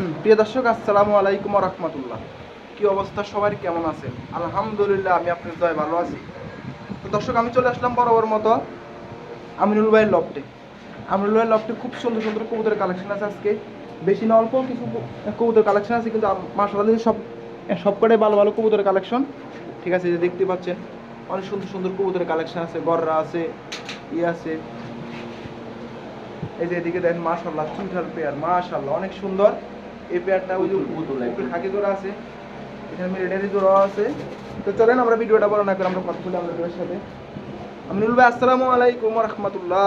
প্রিয় দর্শক, আসসালামু আলাইকুম রহমতুল্লাহ। কি অবস্থা? সবার কেমন আছেন? আলহামদুলিল্লাহ, আমি আপনার দয় ভালো আছি। তো দর্শক, আমি চলে আসলাম বরাবর মতো আমিনুল ভাইয়ের লফটে আমিনুল ভাইয়ের লফটে খুব সুন্দর সুন্দর কবুতরের কালেকশন আছে আজকে। বেশি না, অল্প কিছু কবুতর কালেকশন আছে, কিন্তু মাসাল্লাহ সব সব কটাই ভালো ভালো কবুতরের কালেকশন ঠিক আছে যে দেখতে পাচ্ছেন, অনেক সুন্দর সুন্দর কবুতরের কালেকশন আছে। গররা আছে ইয়ে আছে। এই যে এদিকে দেখেন মাশাল্লাহ চুইঠার পেয়ার মাশাল্লাহ অনেক সুন্দর। এই পেয়ারটা ওই যে উপরে খাকি জোড়া আছে এখানে মিলিটারি জোড়া আছে। তো চলেন আমরা ভিডিওটা বড় না করে আমরা কথা বলি আপনাদের সাথে। আমিনুল ভাই আসসালামু আলাইকুম রহমতুল্লাহ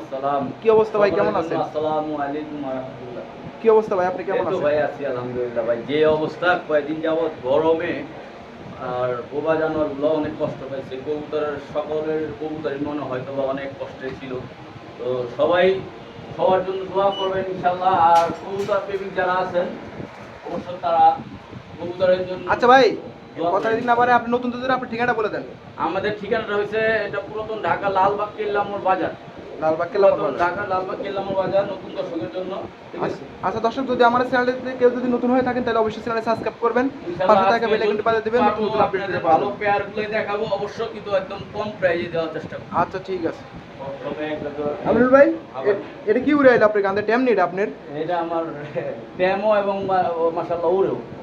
আসসালাম। কি অবস্থা ভাই কেমন আছেন? আসসালামু আলাইকুম রাহমাতুল্লাহ কি অবস্থা ভাই আপনি কেমন আছেন? ভাই আছি আলহামদুলিল্লাহ ভাই। যে অবস্থা কয়েকদিন যাবত গরমে আর বোবা জানোয়ারগুলো অনেক কষ্ট পাইছে। কবুতরের সকলের কবুতরের মনে হয়তো বা অনেক কষ্টে ছিল। তো সবাই সবার জন্য দোয়া করবেন ইনশাল্লাহ আর কবুতর প্রেমিক যারা আছেন অবশ্যই তারা কবুতরের জন্য আচ্ছা ভাই কথা। দিন না পারে আপনি নতুন আপনি ঠিকানা বলে দেন। আমাদের ঠিকানাটা হয়েছে এটা পুরাতন ঢাকা লালবাগ কেল্লা মোড় বাজার। লালবাগ কেল্লা পুরাতন ঢাকা লালবাগ কেল্লামোর বাজার নতুন দর্শকের জন্য। আচ্ছা দর্শক যদি আমার চ্যানেলটিতে কেউ যদি নতুন হয়ে থাকেন তাহলে অবশ্যই চ্যানেলে সাবস্ক্রাইব করবেন। পাশে থাকা বেল আইকনটি বাজিয়ে দিবেন নতুন নতুন আপডেট আপনাদের ভালো পারবেন দেখাবো অবশ্য কিন্তু একদম কম প্রাইজে দেওয়ার চেষ্টা করব। আচ্ছা ঠিক আছে। তবে একটা তো- আমিনুল ভাই এটা কি উড়ে আপনার গান্ধে ট্যাম নেই আপনার? এটা আমার এবং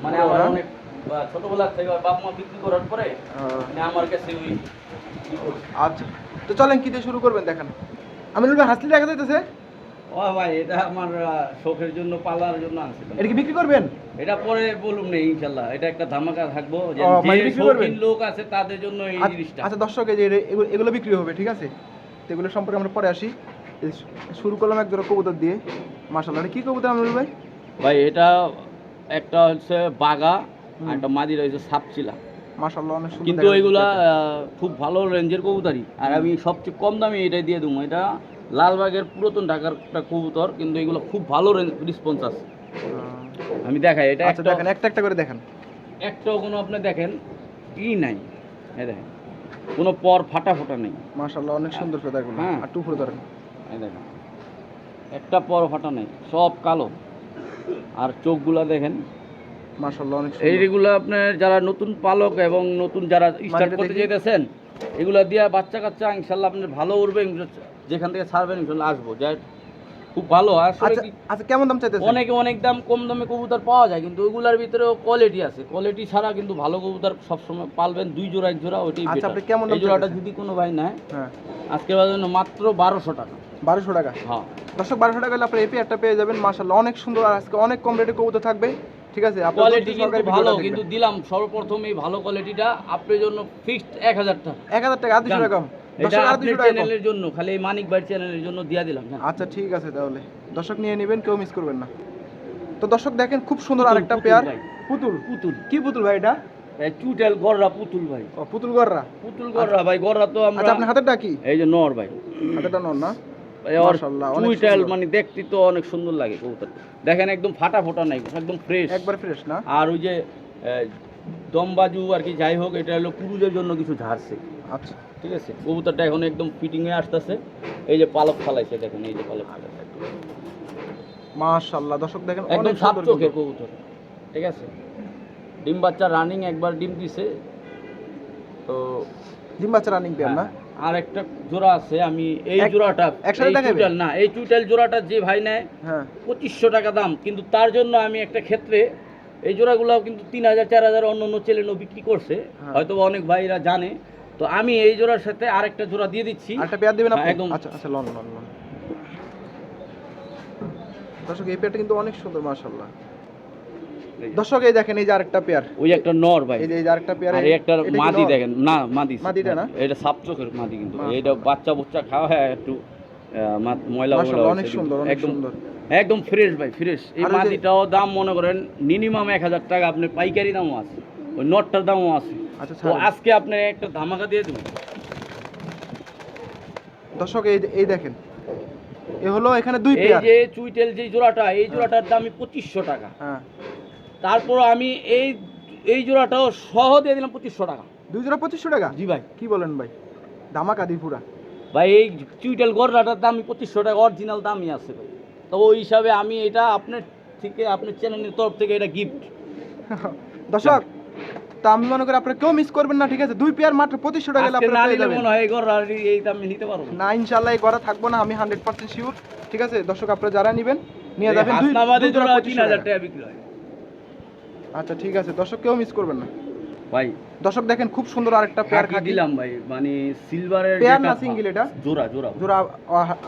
মানে আমার? অনেক ছোটবেলা থেকে বাপ মা বিক্রি করার পরে মানে আমার কাছে ওই আচ্ছা তো চলেন কি দিয়ে শুরু করবেন দেখেন। আমিনুল ভাই হাসলি দেখা যাইতেছে? ও ভাই এটা আমার শখের জন্য পালার জন্য আনছিলাম। এটা কি বিক্রি করবেন? এটা পরে বলুন না ইনশাল্লাহ। এটা একটা ধামাকা থাকব যে মানে যে শৌখিন লোক আছে তাদের জন্য এই আচ্ছা- জিনিসটা। আচ্ছা দর্শক এই যে এগুলো- এগুলো বিক্রি হবে ঠিক আছে? তো এগুলো সম্পর্কে আমরা পরে আসি। শুরু করলাম এক জোড়া কবুতর দিয়ে। মাশাআল্লাহ এটা কি কবুতর আমিনুল ভাই? ভাই এটা একটা হচ্ছে বাগা। আর একটা মাদি রয়েছে সাপচিলা। মাশাআল্লাহ অনেক সুন্দর কিন্তু এগুলা খুব ভালো রেঞ্জের কবুতরই। আর আমি সবচেয়ে কম দামে এটাই দিয়ে দেবো। এটা লালবাগের পুরাতন ঢাকার একটা কবুতর কিন্তু এগুলো খুব ভালো রেসপন্স আছে। আমি দেখাই এটা আচ্ছা দেখেন একটা একটা করে দেখেন। একটাও কোনো আপনি দেখেন ই নাই। এই দেখেন কোনো পর ফাটা ফোটা নেই। মাশাআল্লাহ অনেক সুন্দর ফেদারগুলো হ্যাঁ। আর টুকরো ধরেন। এই দেখেন একটা পর ফাটা নেই সব কালো। আর চোখগুলা দেখেন মাশাআল্লাহ অনেক এইগুলো আপনার যারা নতুন পালক এবং নতুন যারা স্টার্ট করতে। যেতেছেন এগুলা দিয়া বাচ্চা কাচ্চা ইনশাল্লাহ আপনার ভালো উঠবে যেখান থেকে ছাড়বেন ইনশাল্লাহ আসব। যাই খুব ভালো। আচ্ছা আচ্ছা কেমন দাম চাইতেছেন? অনেকে অনেক দাম কম দামে কবুতর পাওয়া যায় কিন্তু ওইগুলোর ভিতরেও কোয়ালিটি আছে। কোয়ালিটি ছাড়া কিন্তু ভালো কবুতর সবসময় পালবেন দুই জোড়া এক জোড়া ওইটাই আচ্ছা। আপনি কেমন এই জোড়াটা যদি কোনো ভাই নেয় হ্যাঁ। আজকে জন্য মাত্র বারোশো টাকা। বারোশো টাকা? হ্যাঁ। দর্শক বারোশো টাকা হলে আপনার এপি একটা পেয়ে যাবেন মাশাআল্লাহ অনেক সুন্দর আর আজকে অনেক কম রেটে কবুতর থাকবে। ঠিক আছে কোয়ালিটি কিন্তু ভালো কিন্তু দিলাম সর্বপ্রথম এই ভালো কোয়ালিটিটা আপনার জন্য ফিক্সড এক হাজার টাকা। এক হাজার টাকা আর দুশো। টাকা কম। এটা দর্শক আপনার চ্যানেলের জন্য খালি এই মানিক ভাই চ্যানেলের জন্য দিয়া দিলাম আচ্ছা ঠিক আছে তাহলে। দর্শক নিয়ে নেবেন কেউ মিস করবেন না। তো দর্শক দেখেন খুব সুন্দর আরেকটা পেয়ার পুতুল? পুতুল। কি পুতুল ভাই এটা? চুটেল গররা পুতুল ভাই। ও পুতুল গররা? পুতুল গররা ভাই গররা তো আমরা আচ্ছা আপনার হাতেরটা কি? এই যে নর ভাই। হাতেরটা নন না? চুইটাল মানে দেখতে তো অনেক সুন্দর লাগে কবুতর। দেখেন একদম ফাটা ফোটা নাই একদম ফ্রেশ একবার ফ্রেশ না? আর ওই যে দমবাজু আর কি যাই হোক এটা হলো পুরুষের জন্য কিছু ঝাড়ছে। আচ্ছা। ঠিক আছে? কবুতরটা এখন একদম ফিটিং আসতেছে। এই যে পালক ফালাইছে দেখেন এই যে পালক ফালাইছে। মাশাআল্লাহ দর্শক দেখেন অনেক চোখের কবুতর। ঠিক আছে? ডিম বাচ্চা রানিং একবার ডিম দিছে। তো ডিম বাচ্চা রানিং পেয়ার না? আর একটা জোড়া আছে আমি এই জোড়াটা চুইটাল না এই চুইটাল জোড়াটা যে ভাই নেয় হ্যাঁ। পঁচিশশো টাকা দাম কিন্তু তার জন্য আমি একটা ক্ষেত্রে এই জোড়াগুলো কিন্তু তিন হাজার চার হাজার অন্য অন্য চ্যানেলও বিক্রি করছে হ্যাঁ। হয়তো অনেক ভাইরা জানে। তো আমি এই জোড়ার সাথে আরেকটা জোড়া দিয়ে দিচ্ছি। আরেকটা পেয়ার দিবেন হ্যাঁ, একদম। আচ্ছা আচ্ছা লন লন লন। দর্শক এই পেয়ারটা কিন্তু অনেক সুন্দর মাশাআল্লাহ। দর্শক এই দেখেন এই যে আরেকটা পেয়ার ওই একটা নর ভাই। এই যে আরেকটা পেয়ার আর একটা মাদি দেখেন না মাদি। মাদিটা না? এটা সাপ চোখের মাদি কিন্তু। এটা বাচ্চা বুচ্চা খাওয়া হয় একটু ময়লা অনেক সুন্দর অনেক সুন্দর। একদম ফ্রেশ ভাই ফ্রেশ এই মাদিটাও দাম মনে করেন মিনিমাম এক হাজার টাকা। আপনার পাইকারি দামও আছে ওই নটটার দামও আছে। আচ্ছা তো আজকে আপনি একটা ধামাকা দিয়ে দেবেন দর্শক এই এই দেখেন এ হলো এখানে দুই এই যে চুইটেল যে জোড়াটা এই জোড়াটার দামই পঁচিশশো টাকা। হ্যাঁ। তারপর আমি এই এই জোড়াটাও সহ দিয়ে দিলাম পঁচিশশো টাকা। দুই জোড়া পঁচিশশো টাকা? জি ভাই। কি বলেন ভাই? ধামাকা দি পুরা। ভাই এই চুইটেল গররাটার দামই পঁচিশশো টাকা অরিজিনাল দামই আছে ভাই। তো ওই হিসাবে আমি এটা আপনার থেকে আপনার চ্যানেলের তরফ থেকে এটা গিফট দর্শক তা আমি মনে করি আপনারা কেউ মিস করবেন না ঠিক আছে? দুই পেয়ার মাত্র পঁচিশশো টাকা না নিলে মনে হয় এই দামে নিতে পারব। না ইনশাল্লাহ এই ঘরে থাকব না আমি হান্ড্রেড পার্সেন্ট শিওর ঠিক আছে? দর্শক আপনারা যারা নেবেন নিয়ে যাবেন দুই জোড়া জোড়া তিন 2500 হাজার টাকা। টাকা বিক্রি হয়। আচ্ছা ঠিক আছে। দর্শক কেউ মিস করবেন না। ভাই দর্শক দেখেন খুব সুন্দর আরেকটা পেয়ার খাকি দিলাম ভাই মানে সিলভারের পেয়ার না single এটা? জোড়া জোড়া। জোড়া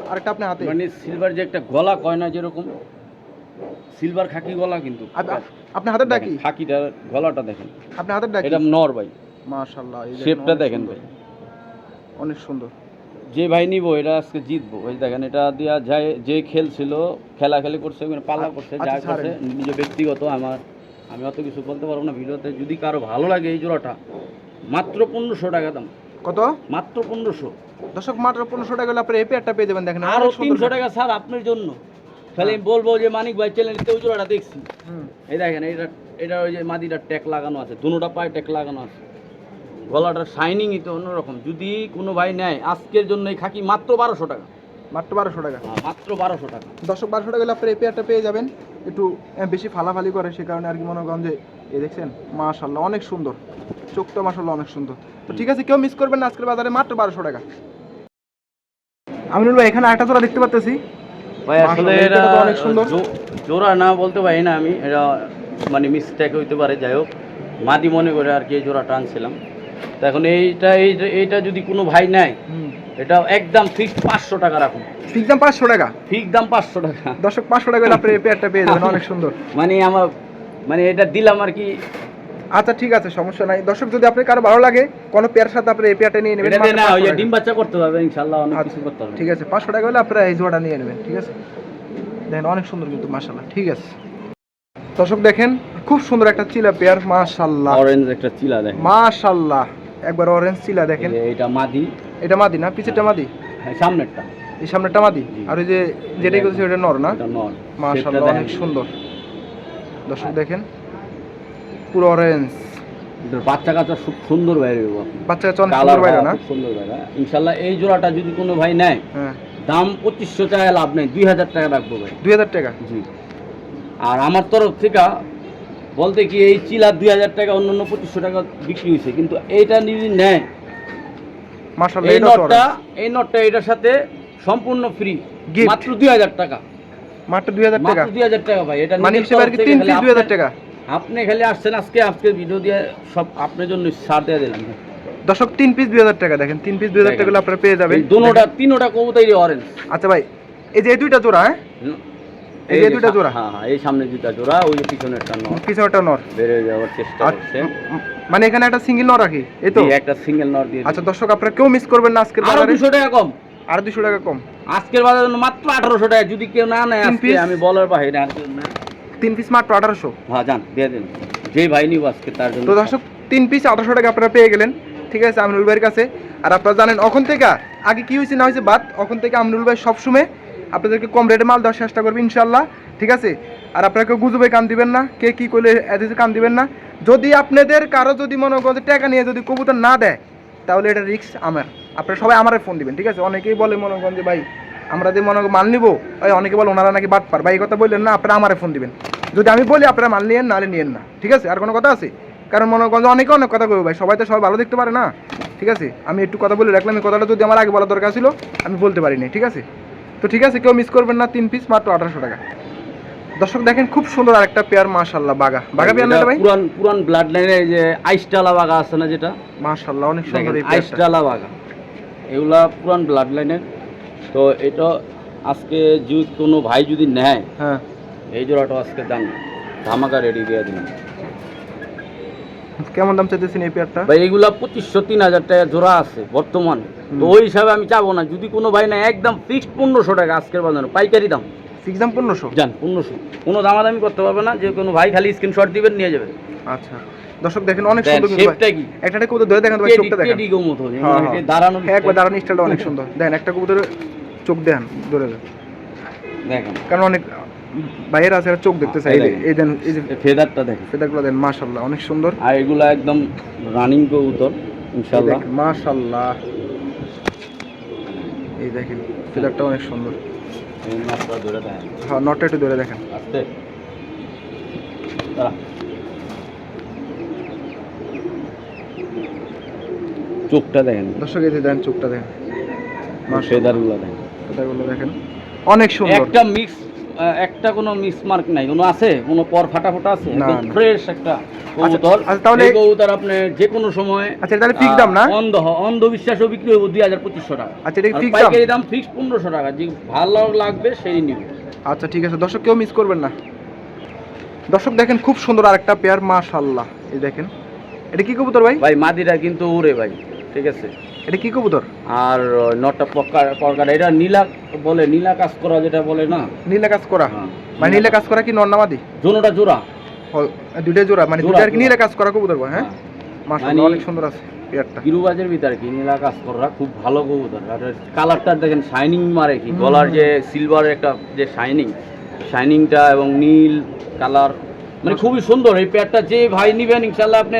আরেকটা আপনি হাতে। মানে সিলভার যে একটা গলা কয় না যেরকম সিলভার খাকি গলা কিন্তু। আপ- আপ- আপনি হাতের ডাকি দেখেন, খাকিটার গলাটা দেখেন। আপনি হাতের ডাকি এটা নর ভাই। মাশাআল্লাহ এই শেপটা দেখেন ভাই। অনেক সুন্দর। যে ভাই নিব এটা আজকে জিতবো। ওই দেখেন এটা দিয়া যায় যে খেলছিল খেলা খেলি করছে পালা করছে যা আচ্ছা, করছে নিজে ব্যক্তিগত আমার আমি অত কিছু বলতে পারব না ভিডিওতে যদি কারও ভালো লাগে এই জোড়াটা মাত্র পনেরোশো টাকা দাম। কত? মাত্র পনেরোশো। দর্শক মাত্র পনেরোশো টাকা হলে আপনি এই পেয়ারটা পেয়ে যাবেন দেখেন আরও অনেক সুন্দর তিনশো টাকা স্যার আপনার জন্য। তাহলে আমি বলব যে মানিক ভাই চ্যানেলতে ওই জোড়াটা দেখছি। এই দেখেন এটা এটা ওই যে মাদিটার ট্যাক লাগানো আছে দুটোটা পায়ে ট্যাক লাগানো আছে। গলাটার শাইনিংই তো অন্যরকম। যদি কোনো ভাই নেয় আজকের জন্য এই খাকি মাত্র বারোশো টাকা। মাত্র বারোশো টাকা। হ্যাঁ, মাত্র বারোশো টাকা। দশক বারোশো টাকা হলে আপনার এই পেয়ারটা পেয়ে যাবেন। একটু বেশি ফালাফালি করে সে কারণে আর কি মনে করেন যে এই দেখছেন মাশাল্লাহ অনেক সুন্দর। চোখটা মাশাল্লাহ অনেক সুন্দর। তো ঠিক আছে কেউ মিস করবেন না আজকের বাজারে মাত্র বারোশো টাকা। আমিনুল ভাই এখানে একটা জোড়া দেখতে পাচ্তেছি ভাই আসলে এটা অনেক সুন্দর। জোড়া না বলতে পারি না আমি এটা মানে মিসটেক হইতে পারে যাই হোক। মাদি মনে করে আর কি এই জোড়াটা আনছিলাম। তো এখন এইটা এইটা- যদি কোনো ভাই নেয় এটা একদম ফিক্সড পাঁচশো টাকা রাখুন। ফিক্স দাম পাঁচশো টাকা? ফিক্স দাম পাঁচশো টাকা। দর্শক পাঁচশো টাকা আপনি পেয়ারটা পেয়ে যাবেন অনেক সুন্দর। মানে আমার মানে এটা দিলাম আর কি। আচ্ছা ঠিক আছে সমস্যা নাই। দর্শক যদি আপনার কারও ভালো লাগে কোনো পেয়ার সাথে আপনি এই পেয়ারটা নিয়ে নেবেন না ওই 500। ডিম বাচ্চা করতে পারবে ইনশাল্লাহ অনেক আচ্ছা, কিছু করতে পারবে ঠিক আছে পাঁচশো টাকা হলে আপনারা এই জোড়াটা নিয়ে নেবেন ঠিক আছে? দেখেন অনেক সুন্দর কিন্তু মাশাল্লাহ ঠিক আছে। দর্শক দেখেন খুব সুন্দর একটা চিলা পেয়ার মাশাল্লাহ অরেঞ্জ একটা চিলা দেখেন। মাশাল্লাহ একবার অরেঞ্জ চিলা দেখেন। এটা মাদি। এটা মাদি না? পিছেরটা মাদি? হ্যাঁ, সামনেরটা। এই সামনেরটা মাদি? আর ওই যে যেটাই করছে ওটা নর না? মাশাল্লাহ অনেক সুন্দর। দর্শক দেখেন পুরো অরেঞ্জ বাচ্চা কাচ্চা খুব সুন্দর বাইরে বাচ্চা কাচ্চা অনেক সুন্দর বাইরে না? সুন্দর বাইরে। ইনশাল্লাহ এই জোড়াটা যদি কোনো ভাই নেয় হ্যাঁ। দাম পঁচিশশো টাকা লাভ নেই দুই হাজার টাকা রাখব ভাই। দুই হাজার টাকা? জি। আর আমার তরফ থেকে বলতে কি এই চিলা দুই হাজার টাকা অন্য অন্য পঁচিশশো টাকা বিক্রি হয়েছে কিন্তু এইটা যদি নেয় মাশাল্লাহ এই নটটা এই নটটা এটার সাথে সম্পূর্ণ ফ্রি মাত্র দুই হাজার টাকা। মাত্র দুই হাজার টাকা? মাত্র দুই হাজার টাকা ভাই এটা মানে হিসেবে কি থেকে তিন খালি পিস দুই হাজার আপনার- টাকা? আপনি খালি আসছেন আজকে আজকে ভিডিও দিয়ে সব আপনার জন্য ছাড় দিয়ে দিলাম। দর্শক তিন পিস দুই হাজার টাকা দেখেন তিন পিস দুই হাজার টাকা আপনারা পেয়ে যাবেন। দুটোটা তিনোটা কবুতাই অরেঞ্জ আচ্ছা ভাই এই যে এই দুইটা জোড়া হ্যাঁ? এই যে দুইটা জোড়া? হ্যাঁ হ্যাঁ এই সামনে দুটা জোড়া ওই যে পিছনেরটা নর পিছনেরটা নর যাওয়ার চেষ্টা করছে। মানে এখানে একটা সিঙ্গেল নর রাখি এই তো? একটা সিঙ্গেল নর দিয়ে আচ্ছা দর্শক আপনারা কেউ মিস করবেন না আজকের আরও বাজারে। দুশো টাকা কম। আর দুশো টাকা কম। আজকের বাজার মাত্র আঠারোশো টাকা। যদি কেউ না নেয় আজকে আমি বলার বাইরে আর কেউ না। তিন পিস মাত্র আঠারোশো? হ্যাঁ যান দিয়ে দিন। যে ভাই নিব আজকে তার জন্য তো দর্শক তিন পিস আঠারোশো টাকা আপনারা পেয়ে গেলেন। ঠিক আছে আমিনুল ভাইয়ের কাছে। আর আপনারা জানেন এখন থেকে আগে কি হয়েছে না হয়েছে বাদ এখন থেকে আমিনুল ভাই সবসময় আপনাদেরকে কম রেটে মাল দেওয়ার চেষ্টা করবে ইনশাল্লাহ ঠিক আছে? আর আপনারা কেউ গুজবে কান দিবেন না, কে কি করলে এদিকে কান দিবেন না। যদি আপনাদের কারও যদি মনে করেন টাকা নিয়ে যদি কবুতর না দেয়, তাহলে এটা রিস্ক আমার। আপনারা সবাই আমারে ফোন দিবেন, ঠিক আছে? অনেকেই বলে মনে করেন যে, ভাই, আমরা যে মনে মাল নিবো ওই অনেকে বলে ওনারা নাকি বাট পার। ভাই, এই কথা বললেন না, আপনারা আমারে ফোন দিবেন। যদি আমি বলি, আপনারা মাল নিয়েন, নাহলে নিয়েন না। ঠিক আছে? আর কোনো কথা আছে? কারণ মনে করেন অনেকে অনেক কথা কইবে, ভাই, সবাই তো সবাই ভালো দেখতে পারে না। ঠিক আছে? আমি একটু কথা বলে রাখলাম, এই কথাটা যদি আমার আগে বলা দরকার ছিল, আমি বলতে পারিনি, ঠিক আছে? তো ঠিক আছে কেউ মিস করবেন না তিন পিস মাত্র আঠারোশো টাকা। দর্শক দেখেন খুব সুন্দর আরেকটা পেয়ার মাশাল্লাহ বাগা বাগা পেয়ার না ভাই? পুরান পুরান ব্লাড লাইনের যে আইসটালা বাগা আছে না যেটা? মাশাল্লাহ অনেক সুন্দর এই আইসটালা বাগা এগুলা পুরান ব্লাড লাইনের তো এটা আজকে যদি কোনো ভাই যদি নেয় হ্যাঁ। এই জোড়াটা আজকে দাম। ধামাকা রেডি দিয়ে দিলাম কেমন দাম চাইতেছেন এই পেয়ারটা? ভাই এগুলা পঁচিশশো তিন হাজার টাকা জোড়া আছে বর্তমানে। তো ওই হিসাবে আমি চাবো না। যদি কোনো ভাই না একদম ফিক্সড পনেরোশো টাকা আজকের বাজারে। পাইকারি দাম। সিক্স দাম পনেরোশো? যান পনেরোশো। কোনো দামাদামি করতে পারবে না। যে কোনো ভাই খালি স্ক্রিনশট দিবেন নিয়ে যাবেন। আচ্ছা। দর্শক দেখেন অনেক সুন্দর শেপটা কি? একটা কবুতর ধরে দেখেন ভাই চোখটা দেখেন। টেডি গো মতো। দাঁড়ানো একবার দাঁড়ানো স্টাইলটা অনেক সুন্দর। দেখেন একটা কবুতরের চোখ দেন ধরে দেখেন। কারণ অনেক বাইরে আছে চোখ দেখতে চাই এই দেন এই যে ফেদারটা দেখেন। ফেদারগুলো দেন মাশাল্লাহ অনেক সুন্দর। আর এগুলা একদম রানিং কবুতর ইনশাল্লাহ মাশাল্লাহ এই দেখেন ফেদারটা অনেক সুন্দর। হ্যাঁ নটটা একটু ধরে দেখেন। আস্তে। চোখটা দেখেন। দর্শক এই যে দেন চোখটা দেখেন। ফেদারগুলো দেখেন। কথাগুলো দেখেন অনেক সুন্দর। একটা মিক্স একটা কোনো মিক্স মার্ক নাই। কোনো আছে? কোনো পর ফাটা ফাটা আছে? ফ্রেশ একটা কবুতর আচ্ছা, তাহলে- এই কবুতর আপনি যে কোনো সময় আচ্ছা তাহলে ফিক্স দাম না? অন্ধ অন্ধবিশ্বাসও বিক্রি হবে দুই হাজার পঁচিশশো টাকা। আচ্ছা এটা ফিক্স দাম পাইকারি দাম? ফিক্স পনেরোশো টাকা যে ভালো লাগবে সেই নিবে। আচ্ছা ঠিক আছে। দর্শক কেউ মিস করবেন না। দর্শক দেখেন খুব সুন্দর আরেকটা পেয়ার মাশাআল্লাহ। এই দেখেন। এটা কি কবুতর ভাই? ভাই মাদিরা কিন্তু উড়ে ভাই ঠিক আছে। এটা কি কবুতর? আর নটটা পক্কা পরকাটা এটা নীলা বলে নীলা কাজ করা যেটা বলে না? নীলা কাজ করা? হ্যাঁ। মানে নীলা কাজ করা কি নন্নামাদি জোনোটা জোড়া। দুইটা জোড়া মানে জোড়া, দুইটার কি নীলা কাজ করা কবুতর হ্যাঁ? মাশাআল্লাহ মানে- অনেক সুন্দর আছে পেয়ারটা। গিরুবাজের ভিতরে কি নীলা কাজ করা? খুব ভালো কবুতর। আর কালারটা দেখেন শাইনিং মারে কি। গলার যে সিলভারের একটা যে শাইনিং শাইনিংটা এবং নীল কালার মানে খুবই সুন্দর। এই পেয়ারটা যে ভাই নিবেন ইনশাল্লাহ আপনি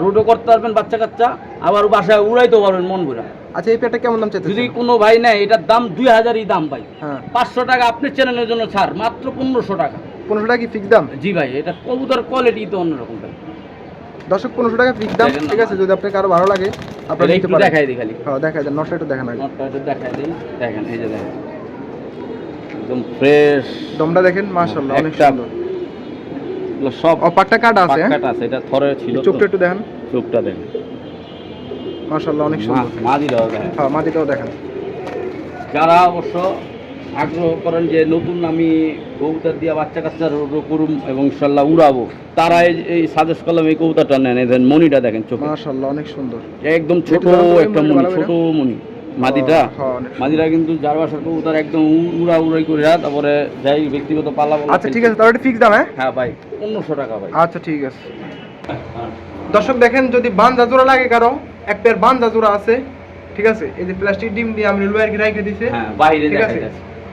রোডও করতে পারবেন বাচ্চা কাচ্চা আবার বাসায় উড়াইতে পারবেন মন ভরে। আচ্ছা এই পেয়ারটা কেমন দাম চাইতেছেন? যদি কোনো ভাই নেয় এটার দাম দুই হাজারই দাম ভাই। হ্যাঁ। পাঁচশো টাকা আপনি চ্যানেলের জন্য ছাড় মাত্র পনেরোশো টাকা। পনেরোশো টাকা কি ফিক্স দাম? জি ভাই এটা কবুতর কোয়ালিটি তো অন্যরকম ভাই। দশক পনেরোশো টাকা ফিক্স দাম ঠিক আছে যদি আপনাকে কারও ভালো লাগে আপনারা একটু দেখাই দিই খালি। হ্যাঁ দেখা যায় নটটা একটু দেখান আগে। নটটা একটু দেখাই দিই। দেখেন এই যে দেখেন। একদম ফ্রেশ দমটা দেখেন মাশাআল্লাহ অনেক সুন্দর। সব পাটটা কাটা আছে পাক্কাটা আছে এটা থরে ছিল চোখটা একটু দেখেন। চোখটা দেখেন। মাশাআল্লাহ অনেক সুন্দর। মা দিলেও দেখেন। হ্যাঁ মাটিটাও দেখেন। যারা অবশ্য আগ্রহ করেন যে নতুন আমি কবুতর দিয়ে বাচ্চা কাচ্চা করুম এবং ইনশাল্লাহ উড়াবো তারা এই সাজেস্ট করলাম এই কবুতরটা নেন এই দেখেন মনিটা দেখেন চোখে। মাশাআল্লাহ অনেক সুন্দর। একদম ছোট একটু মনি ছোট মনি মাদিটা? হ্যাঁ। মাদিরা কিন্তু যার বাসার কবুতর একদম উড়া উড়াই করে তারপরে যাই ব্যক্তিগত পালা আচ্ছা ঠিক আছে তাহলে ফিক্স দাম হ্যাঁ? হ্যাঁ ভাই পনেরোশো টাকা ভাই। আচ্ছা ঠিক আছে। দর্শক দেখেন যদি বান্ধা জোড়া লাগে কারও এক পেয়ার বান্ধা জোড়া আছে ঠিক আছে? এই যে প্লাস্টিক ডিম দিয়ে আমি রেলওয়ার কি রেখে দিছে হ্যাঁ বাইরে ঠিক আছে?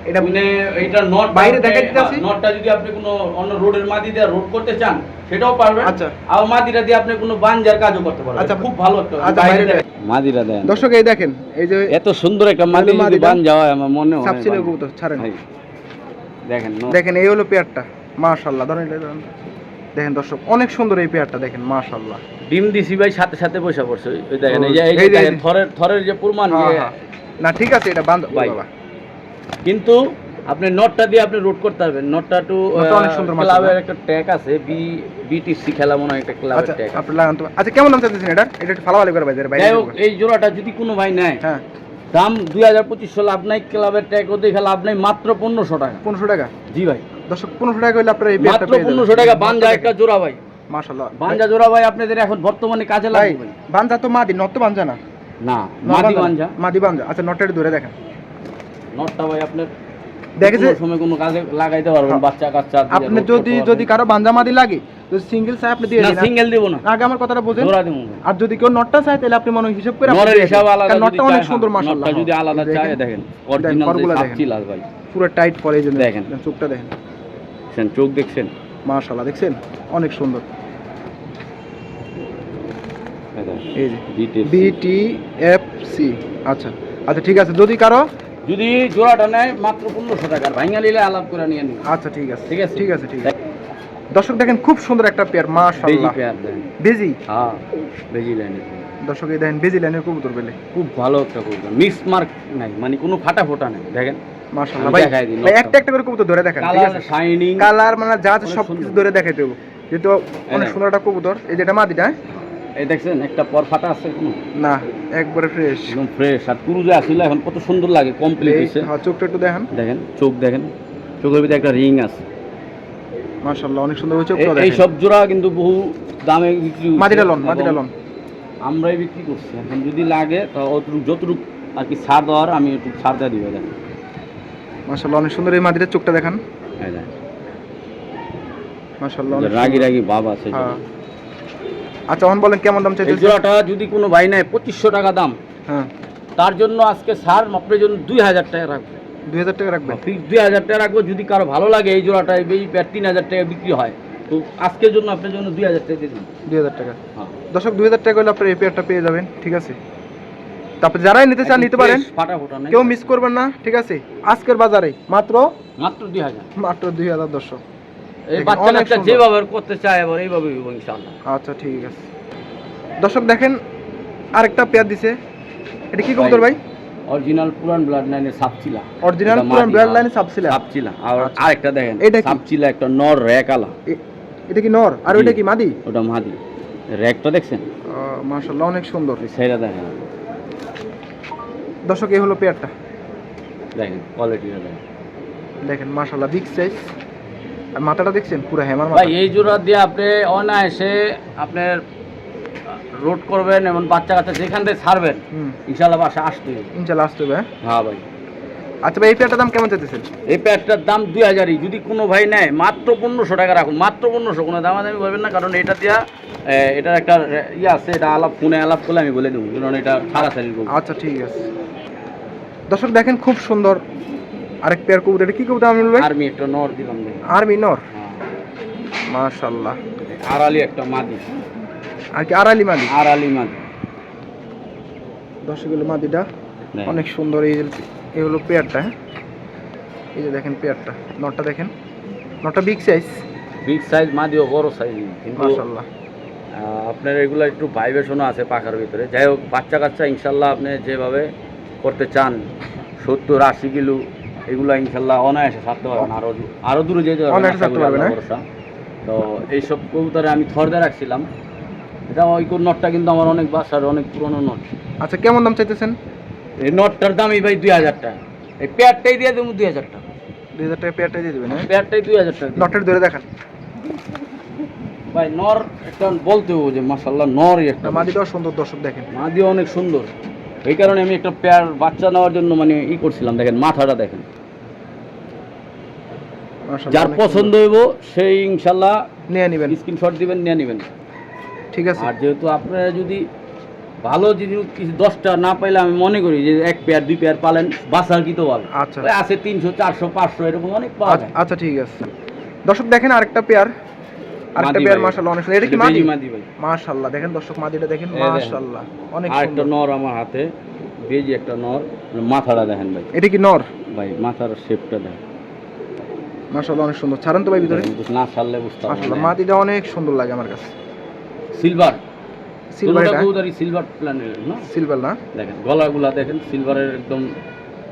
এটা মানে এইটা নট বাইরে দেখাই দিতেছি? নটটা যদি আপনি কোনো অন্য রোডের মাদি দিয়ে রোড করতে চান সেটাও পারবেন। আচ্ছা। আর মাদিরা দিয়ে আপনি কোনো বানজার কাজও করতে পারবেন। আচ্ছা, খুব ভালো একটা আচ্ছা, বাইরে মাদিরা দেন। দর্শক এই দেখেন এই যে এত সুন্দর একটা মাদি যদি বান যাওয়া আমার মনে হয় সাপসিলে কবুতর ছাড়েন। ভাই, দেখেন দেখেন এই হলো পেয়ারটা। মাশাআল্লাহ ধরেন এটা। ধরেন। দেখেন দর্শক অনেক সুন্দর এই পেয়ারটা দেখেন মাশাআল্লাহ। ডিম দিছি ভাই সাথে সাথে পয়সা পড়ছে। ওই- দেখেন এই যে এই যে দেখেন থরের থরের যে প্রমাণ হ্যাঁ, হ্যাঁ। না ঠিক আছে এটা বান্ধ ভাই। কিন্তু আপনি নটটা দিয়ে আপনি রোড করতে পারবেন। নটটা টু অনেক সুন্দর মাশাআল্লাহ। ক্লাবের একটা ট্যাগ আছে বি বিটিসি খেলা মনে হয় একটা ক্লাবের আচ্ছা ট্যাগ আপনি লাগান তো। আচ্ছা কেমন দাম চাইতেছেন এটা? এটা একটু ফালাফালি করে বাইরে বাইরে যাই হোক এই জোড়াটা যদি কোনো ভাই নেয় হ্যাঁ। দাম দুই হাজার পঁচিশশো লাভ নাই ক্লাবের ট্যাগ ও দেখে লাভ নাই মাত্র পনেরোশো টাকা। পনেরোশো টাকা? জি ভাই। দর্শক পনেরোশো টাকা হলে আপনারা এই মাত্র পনেরোশো টাকা বানজা একটা জোড়া ভাই। মাশাআল্লাহ। বানজা জোড়া ভাই আপনাদের এখন বর্তমানে কাজে ভাই ভাই। বাঞ্জা তো মাদি নত বাঞ্জা না? না মাদি বাঞ্জা। মাদি বাঞ্জা। আচ্ছা নটটা ধরে দেখেন। নটটা ভাই আপনার দেখেছে সময় কোনো কাজে লাগাইতে পারবেন। বাচ্চা কাচ্চা আপনি যদি যদি কারও বাঞ্জা মাদি লাগে সিঙ্গেল চাই আপনি দিয়ে দিন। সিঙ্গেল দেবো না। আগে আমার কথাটা বোঝেন। জোড়া দেবো আর যদি কেউ নটটা চায় তাহলে আপনি মনে হিসাব করে আপনি হিসাব আলাদা নটটা অনেক সুন্দর হ্যাঁ, মাশাআল্লাহ। নটটা যদি আলাদা চায় দেখেন। অরিজিনাল যে ভাই। পুরো টাইট পরে এই দেখেন। চোখটা দেখেন। দেখছেন, চোখ দেখছেন? মাশাআল্লাহ দেখছেন? অনেক সুন্দর। এই দেখেন, এই যে details। B T F C আচ্ছা আচ্ছা ঠিক আছে যদি কারও যদি জোড়াটা নেয় মাত্র পনেরোশো টাকার ভাইঙ্গা নিলে আলাপ করে নিয়ে নিন আচ্ছা ঠিক আছে ঠিক আছে? ঠিক আছে ঠিক আছে। দর্শক দেখেন খুব সুন্দর একটা পেয়ার মাশাআল্লাহ। পেয়ার দেন বেজি? হ্যাঁ বেজি লাইনে। দর্শক এই দেখেন বেজি লাইনের কবুতর পেলে খুব ভালো একটা কবুতর মিক্স মার্ক নাই মানে কোনো ফাটা ফোটা নাই দেখেন। মাশাআল্লাহ। ভাই ভাই একটা একটা করে কবুতর ধরে দেখেন ঠিক আছে? শাইনিং কালার মানে যা আছে সব কিছু ধরে দেখাইতে হবে যেহেতু অনেক। সুন্দর একটা কবুতর। এই যেটা মাদিটা? এই দেখছেন একটা পর ফাটা আছে কোনো না একবারে ফ্রেশ একদম ফ্রেশ আর কুরুজে আসলে এখন কত সুন্দর লাগে কমপ্লিট হয়েছে হ্যাঁ চোখটা একটু দেখেন। দেখেন চোখ দেখেন। চোখের ভিতরে একটা রিং আছে। মাশাআল্লাহ অনেক সুন্দর হয়েছে এই- এই সব জোড়া কিন্তু বহু দামে বিক্রি হচ্ছে। মাদিটা লন মাদিটা লন। আমরাই বিক্রি করছি। এখন যদি লাগে তো যতটুকু আর কি ছাড় দেওয়ার আমি একটু ছাড় দিয়ে দিব দেখেন। মাশাআল্লাহ অনেক সুন্দর এই মাদিটার চোখটা দেখান। রাগি রাগি আছে হ্যাঁ। আচ্ছা অন বলেন কেমন দাম চাইছেন জোড়াটা যদি কোনো ভাই নেয় পঁচিশশো টাকা দাম। হ্যাঁ। তার জন্য আজকে সার আপনার জন্য দুই হাজার টাকা রাখব। দুই হাজার টাকা রাখবেন? ফিক্স দুই হাজার টাকা রাখব। যদি কারও ভালো লাগে এই জোড়াটা এই প্যাট তিন হাজার টাকা বিক্রি হয় তো আজকের জন্য আপনার জন্য দুই হাজার টাকা দিয়ে দিন। দুই হাজার টাকা। হ্যাঁ। দর্শক দুই হাজার টাকা হলে আপনার এই পেয়ারটা পেয়ে যাবেন ঠিক আছে? তারপর যারাই নিতে চান নিতে পারেন। কেউ মিস করবেন না ঠিক আছে? আজকের বাজারে মাত্র মাত্র দুই হাজার। মাত্র দুই হাজার দর্শক। যেভাবে করতে চায় এবার এইভাবে আচ্ছা ঠিক আছে। দর্শক দেখেন আরেকটা পেয়ার দিছে। এটা কি কবুতর ভাই অরিজিনাল পুরান ব্লাড লাইনের সাপচিলা। অরিজিনাল এটা পুরান মাদি, ব্লাড। লাইনে সাপচিলা। আর আচ্ছা। আরেকটা দেখেন এটা কি? সাপচিলা একটা নর এটা কি নর? আর। কি মাদি? ওটা মাদি। র্যাকটা দেখছেন? মাশাআল্লাহ অনেক সুন্দর। দেখেন। দর্শক এই হলো পেয়ারটা। দেখেন কোয়ালিটিটা দেখেন। দেখেন মাশাআল্লাহ বিগ সাইজ আর মাথাটা দেখছেন? পুরো হ্যামার ভাই এই জোড়া দিয়ে আপনি অনায়াসে আপনার রোড করবেন এমন বাচ্চা কাচ্চা যেখান থেকে ছাড়বেন হুম। ইনশাল্লাহ বাসা আসতে। ইনশাআল্লাহ আসতে হবে হ্যাঁ? হ্যাঁ ভাই। আচ্ছা ভাই এই পেয়ারটার দাম কেমন চাইতেছেন? এই প্যাডটার দাম দুই হাজারই। যদি কোনো ভাই নেয় মাত্র পনেরোশো টাকা রাখুন। মাত্র পনেরোশো। কোনো দাম দামাদামি করবেন না কারণ এটা দিয়া এটার একটা ইয়ে আছে এটা আলাপ ফোনে আলাপ করলে আমি বলে দেবো কারণ এটা ছাড়াছাড়ি করব আচ্ছা ঠিক আছে। দর্শক দেখেন খুব সুন্দর আরেক পেয়ার কবুতর। এটা কি কবুতর আমি বলব আর্মি একটা নর দিলাম আর্মি নর? হ্যাঁ। মাশাআল্লাহ। আড়ালি একটা মাদি। আর কি আড়ালি মাদি? আড়ালি মাদি। দর্শক মাদিটা দেখেন। অনেক সুন্দর এই এই হলো পেয়ারটা হ্যাঁ? এই যে দেখেন পেয়ারটা নটটা দেখেন। নটটা বিগ সাইজ বিগ সাইজ মা দিও বড় সাইজ কিন্তু মাশাআল্লাহ। আপনার এগুলো একটু ভাইব্রেশনও আছে পাখার ভিতরে। যাই হোক বাচ্চা কাচ্চা ইনশাল্লাহ আপনি যেভাবে করতে চান সত্তর আশি কিলো এগুলো ইনশাল্লাহ অনায়াসে ছাড়তে পারবেন। আরও দূ- আরও দূরে যেতে পারবেন হ্যাঁ? তো এইসব কবুতরে আমি থরদে রাখছিলাম। এটা ওই কোন নটটা কিন্তু আমার অনেক বাসার অনেক পুরনো নট। আচ্ছা কেমন দাম চাইতেছেন? এই নটটার দামই ভাই দুই হাজার টাকা। এই প্যাডটাই দিয়ে দেবো দুই হাজার টাকা। দুই হাজার টাকা পেয়ারটা দিয়ে দেবেন প্যাডটাই দুই হাজার টাকা। নটের ধরে দেখান। ভাই নর একটা বলতে হবে যে মাসাল্লাহ নরই একটা। মাদিটাও সুন্দর দর্শক দেখেন। মাদিও অনেক সুন্দর। এই কারণে আমি একটা পেয়ার বাচ্চা নেওয়ার জন্য মানে ই করছিলাম দেখেন মাথাটা দেখেন। যার পছন্দ হইব সেই ইনশাল্লাহ নিয়ে নেবেন। স্ক্রিনশট দিবেন নিয়ে নেবেন। ঠিক আছে। আর যেহেতু আপনারা যদি ভালো যদি কিছু দশটা না পাইলে আমি মনে করি যে এক পেয়ার দুই পেয়ার পালেন বাসার কি তো পাবেন আচ্ছা। আছে তিনশো চারশো পাঁচশো এরকম অনেক পাওয়া আচ্ছা- যায়। আচ্ছা ঠিক আছে। দর্শক দেখেন আরেকটা পেয়ার। আরেকটা পেয়ার। মাশাআল্লাহ অনেক সুন্দর। এটা কি মাদি? মাদি ভাই। মাশাআল্লাহ দেখেন দর্শক মাদিটা দেখেন মাশাআল্লাহ অনেক একটা নর আমার হাতে বেজি একটা নর মাথাটা দেখেন ভাই। এটা কি নর? ভাই মাথার শেপটা দেখেন। মাশাআল্লাহ অনেক সুন্দর। ছাড়েন তো ভাই ভিতরে। না ছাড়লে বুঝতে মাশাআল্লাহ মাদিটা অনেক সুন্দর লাগে আমার কাছে। সিলভার সিলভার এটা? সিলভার প্ল্যানের না? সিলভার না? দেখেন গলাগুলা দেখেন সিলভারের একদম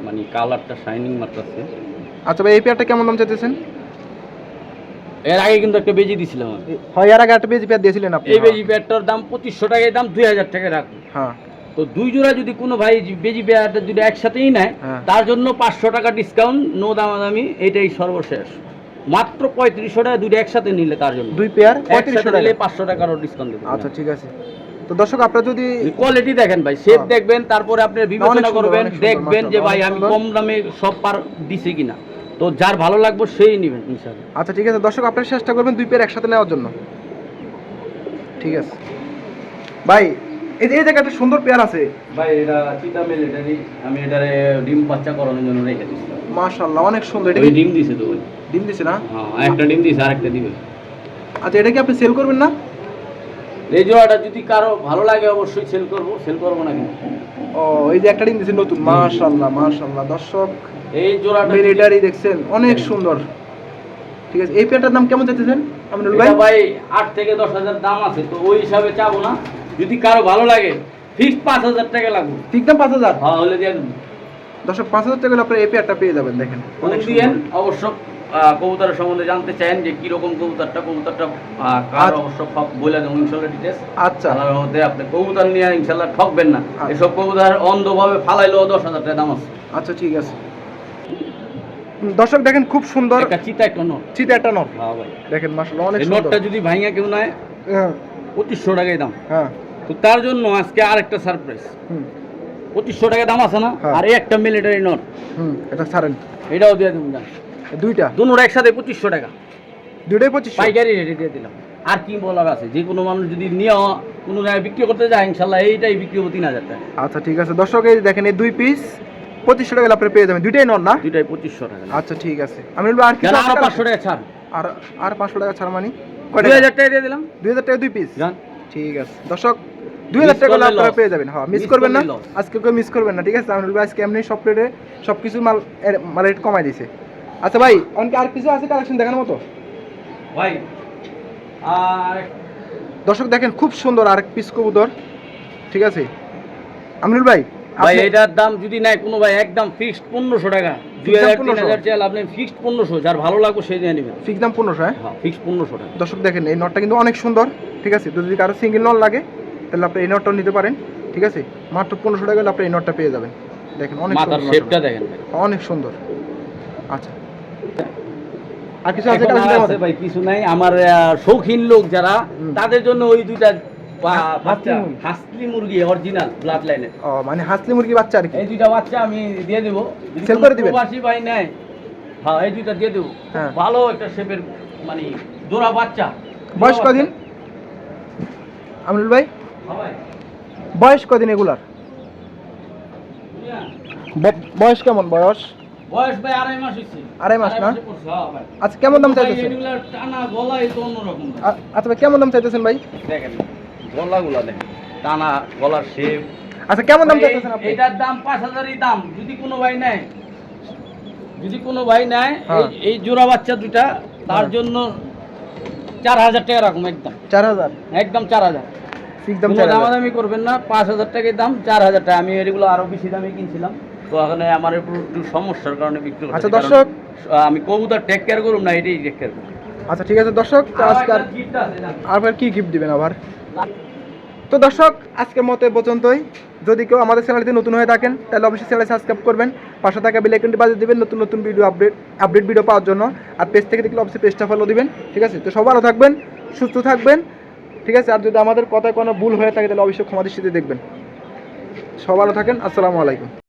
মানে কালারটা শাইনিং মারতেছে আচ্ছা ভাই এই পেয়ারটা কেমন দাম চাইতেছেন? এর আগে কিন্তু একটা বেজি দিছিলাম হয় এর আগে একটা বেজি পেয়ার দিয়েছিলেন আপনি এই বেজি প্যাডটার দাম পঁচিশশো টাকায় দাম দুই হাজার টাকা রাখুন হ্যাঁ। তো দুই জোড়া যদি কোনো ভাই বেজি প্যাডটা যদি একসাথেই নেয় হ্যাঁ। তার জন্য পাঁচশো টাকা ডিসকাউন্ট নো দামাদামি এটাই সর্বশেষ। মাত্র পঁয়ত্রিশশো টাকা দুটো একসাথে নিলে তার জন্য। দুই পেয়ার পঁয়ত্রিশশো টাকা নিলে পাঁচশো টাকারও ডিসকাউন্ট দেবে। আচ্ছা ঠিক আছে। তো দর্শক আপনারা যদি কোয়ালিটি দেখেন ভাই শেপ হ্যাঁ। দেখবেন তারপরে আপনি বিবেচনা করবেন দেখবেন যে ভাই আমি কম দামে সব পার দিছি কিনা। তো যার ভালো লাগবে সেই নেবেন ইনশাআল্লাহ। আচ্ছা ঠিক আছে। দর্শক আপনারা চেষ্টা করবেন দুই পেয়ার একসাথে নেওয়ার জন্য। ঠিক আছে। ভাই এই যে একটা সুন্দর পেয়ার আছে। ভাই এটা চিতা মেল এটারই আমি এটারে ডিম বাচ্চা করানোর জন্য রেখে দিচ্ছিলাম মাশাআল্লাহ অনেক সুন্দর। এটা ডিম দিছে তো ভাই। ডিম দিছে না? হ্যাঁ একটা ডিম দিছে আরেকটা দিবে। আচ্ছা এটা কি আপনি সেল করবেন না? জোড়াটা যদি কারও ভালো লাগে অবশ্যই সেল করব। সেল করব না কিন্তু। ও এই যে একটা ডিম নতুন। মাশাআল্লাহ মাশাআল্লাহ। দর্শক এই জোড়াটা মিলিটারি দেখছেন অনেক সুন্দর। ঠিক আছে এই পেয়ারটার দাম কেমন চাইতেছেন? আমিনুল ভাই? ভাই আট থেকে দশ হাজার দাম আছে তো ওই হিসাবে চাবো না। যদি কারও ভালো লাগে ফিক্স পাঁচ হাজার টাকা লাগবে। ঠিক দাম পাঁচ হাজার? হ্যাঁ হলে দেবো দর্শক পাঁচ হাজার টাকা হলে আপনারা এই পেয়ারটা পেয়ে যাবেন দেখেন। অনেক দিয়েন অবশ্য কবুতরের সম্বন্ধে জানতে চান যে কীরকম কবুতরটা কবুতরটা কার আচ্ছা। অবশ্য সব বলে দেবো ইনশাল্লাহ ডিটেলস আচ্ছা। আল্লাহর মধ্যে আপনি কবুতর নিয়ে ইনশাল্লাহ ঠকবেন না। আচ্ছা। এসব কবুতর অন্ধভাবে ফালাইলেও দশ হাজার টাকা দাম আছে। আচ্ছা ঠিক আছে। দর্শক দেখেন খুব সুন্দর একটা চিতা একটা নোট চিতা একটা নট হ্যাঁ ভাই। দেখেন মাশাআল্লাহ অনেক সুন্দর। নোটটা যদি ভাঙিয়া কেউ নেয় হ্যাঁ, পঁচিশশো টাকায় দাম। হ্যাঁ। তো তার জন্য আজকে আরেকটা সারপ্রাইজ হুম। পঁচিশশো টাকা দাম আছে না? হ্যাঁ। আর এই একটা মিলিটারি নোট হুম এটা ছাড়েন। এটাও দিয়ে দেবো জান। দুইটা। একসাথে পঁচিশশো টাকা। দুইটাই পঁচিশ পাইকারি রেটে দিয়ে দিলাম। আর কি বলার আছে? যে কোনো মানুষ যদি নিয়ে কোনো বিক্রি করতে যায় ইনশাল্লাহ এইটাই বিক্রি হব তিন হাজার টাকা। আচ্ছা ঠিক আছে। দর্শক এই দেখেন এই দুই পিস পঁচিশশো টাকা আপনারা পেয়ে যাবেন। দুইটাই নন না? দুইটাই পঁচিশশো টাকা। আচ্ছা ঠিক আছে। আমি বলব আর পাঁচশো টাকা ছাড়? আর আর পাঁচশো টাকা ছাড় মানি? দুই হাজার টাকা দিয়ে দিলাম। দুই হাজার টাকা দুই পিস ঠিক আছে। দর্শক দুই হাজার টাকা আপনারা পেয়ে যাবেন। হ্যাঁ মিস করবেন না। আজকে কেউ মিস করবেন না। ঠিক আছে আমি বলব আজকে এমনি সব রেটে সব কিছু মাল মাল রেট কমাই দিছে। আচ্ছা ভাই অনেকে আর কিছু আছে কালেকশন দেখানোর মতো? ভাই আর দর্শক দেখেন খুব সুন্দর আরেক পিস কবুতর ঠিক আছে? আমিনুল ভাই ভাই এটার দাম যদি নেয় কোনো ভাই একদম ফিক্সড পনেরোশো টাকা। দুই হাজার তিন হাজার চাল আপনি ফিক্সড পনেরোশো যার ভালো লাগবে সেই নিয়ে নেবেন। ফিক্স দাম পনেরোশো হ্যাঁ? হ্যাঁ ফিক্সড পনেরোশো টাকা। দর্শক দেখেন এই নটটা কিন্তু অনেক সুন্দর ঠিক আছে? যদি কারও সিঙ্গেল নট লাগে তাহলে আপনি এই নটটাও নিতে পারেন ঠিক আছে? মাত্র পনেরোশো টাকা হলে আপনি এই নটটা পেয়ে যাবেন। দেখেন অনেক মাথার সুন্দর শেপটা দেখেন অনেক সুন্দর। আচ্ছা। আর কিছু আছে? আছে ভাই কিছু নাই। আমার শৌখিন লোক যারা তাদের জন্য ওই দুইটা বাচ্চা হাসলি মুরগি। অরিজিনাল ব্লাড লাইনের ও মানে হাসলি মুরগি বাচ্চা আর কি? এই দুইটা বাচ্চা আমি দিয়ে দেবো। যদি করে দিবেন? প্রবাসী ভাই নেয় হ্যাঁ এই দুইটা দিয়ে দেবো। ভালো একটা শেপের মানে জোড়া বাচ্চা। বয়স জোড়া কদিন? বাচ্চা। ভাই? হ্যাঁ বয়স কদিন এগুলার? বয়স কেমন বয়স? বয়স ভাই আড়াই মাস হচ্ছে আড়াই মাস না? হ্যাঁ। আচ্ছা কেমন দাম চাইতেছেন? এগুলার টানা গলায় তো অন্যরকম আচ্ছা ভাই কেমন দাম চাইতেছেন ভাই? দেখেন গলাগুলা দেখেন টানা গলার শেপ আচ্ছা কেমন দাম চাইতেছেন আপনি? এটার দাম দাম যদি কোনো ভাই নেয়। যদি কোনো ভাই নেয় হ্যাঁ। এই- জোড়া বাচ্চা দুটা তার হ্যাঁ। জন্য চার হাজার টাকা রাখুন একদম। চার হাজার? একদম চার হাজার। ফিক্স দাম দামাদামি করবেন না পাঁচ হাজার টাকার দাম চার হাজার টাকা। আমি এগুলো আরও বেশি দামে কিনছিলাম। তো এখানে আমার একটু সমস্যার কারণে বিক্রি আচ্ছা, দর্শক। আমি কবুতর টেক কেয়ার করুম না এটাই টেক কেয়ার করুম। আচ্ছা ঠিক আছে দর্শক আজকে আর আছে, কি গিফট দিবেন আবার? তো দর্শক আজকের মতো পর্যন্তই। যদি কেউ আমাদের চ্যানেলটি নতুন হয়ে থাকেন তাহলে অবশ্যই চ্যানেল সাবস্ক্রাইব করবেন। পাশে থাকা বেল আইকনটি বাজিয়ে দিবেন নতুন নতুন ভিডিও আপডেট আপডেট ভিডিও পাওয়ার জন্য। আর পেজ থেকে দেখলে অবশ্যই পেজটা ফলো দিবেন ঠিক আছে? তো সব ভালো থাকবেন সুস্থ থাকবেন ঠিক আছে? আর যদি আমাদের কথায় কোনো ভুল হয়ে থাকে তাহলে অবশ্যই ক্ষমা দৃষ্টিতে দেখবেন। সব ভালো থাকেন আসসালামু আলাইকুম।